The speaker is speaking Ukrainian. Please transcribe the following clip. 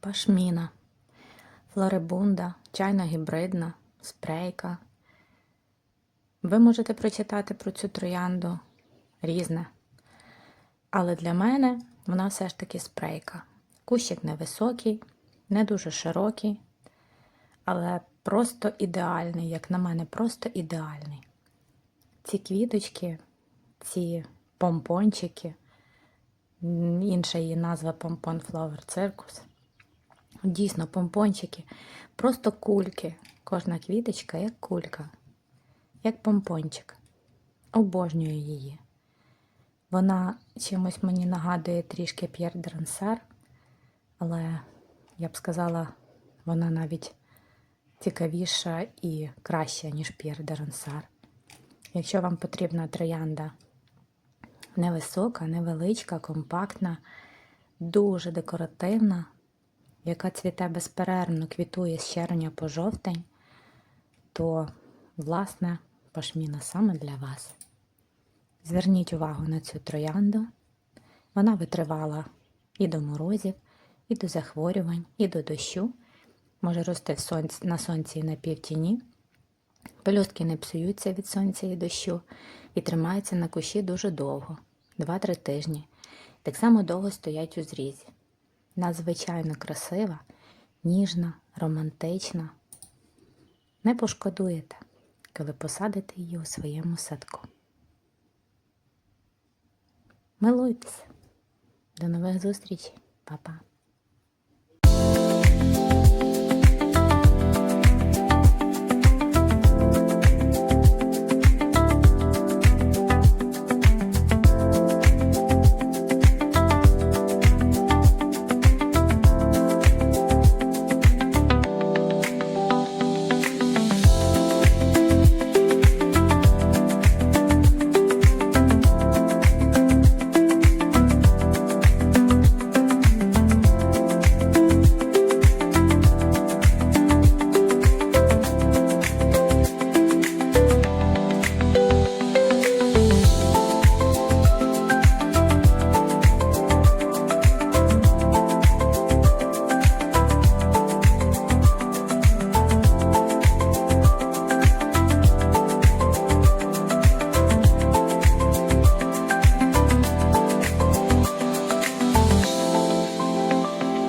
пашміна, флорибунда, чайна гібридна, спрейка. Ви можете прочитати про цю троянду різне. Але для мене вона все ж таки спрейка. Кущик невисокий, не дуже широкий, але просто ідеальний, як на мене, просто ідеальний. Ці квіточки, ці помпончики, інша її назва помпон Flower Circus. Дійсно, помпончики, просто кульки. Кожна квіточка як кулька, як помпончик. Обожнюю її. Вона чимось мені нагадує трішки П'єр Дрансер, але я б сказала, вона навіть цікавіша і краща, ніж П'єр Дрансер. Якщо вам потрібна троянда невисока, невеличка, компактна, дуже декоративна, яка цвіте безперервно, квітує з червня по жовтень, то, власне, пашміна саме для вас. Зверніть увагу на цю троянду. Вона витривала і до морозів, і до захворювань, і до дощу. Може рости на сонці і на півтіні. Пелюстки не псуються від сонця і дощу і тримаються на кущі дуже довго 2-3 тижні. Так само довго стоять у зрізі. Надзвичайно красива, ніжна, романтична. Не пошкодуєте, коли посадите її у своєму садку. Милуйтесь. До нових зустрічей, Па-па.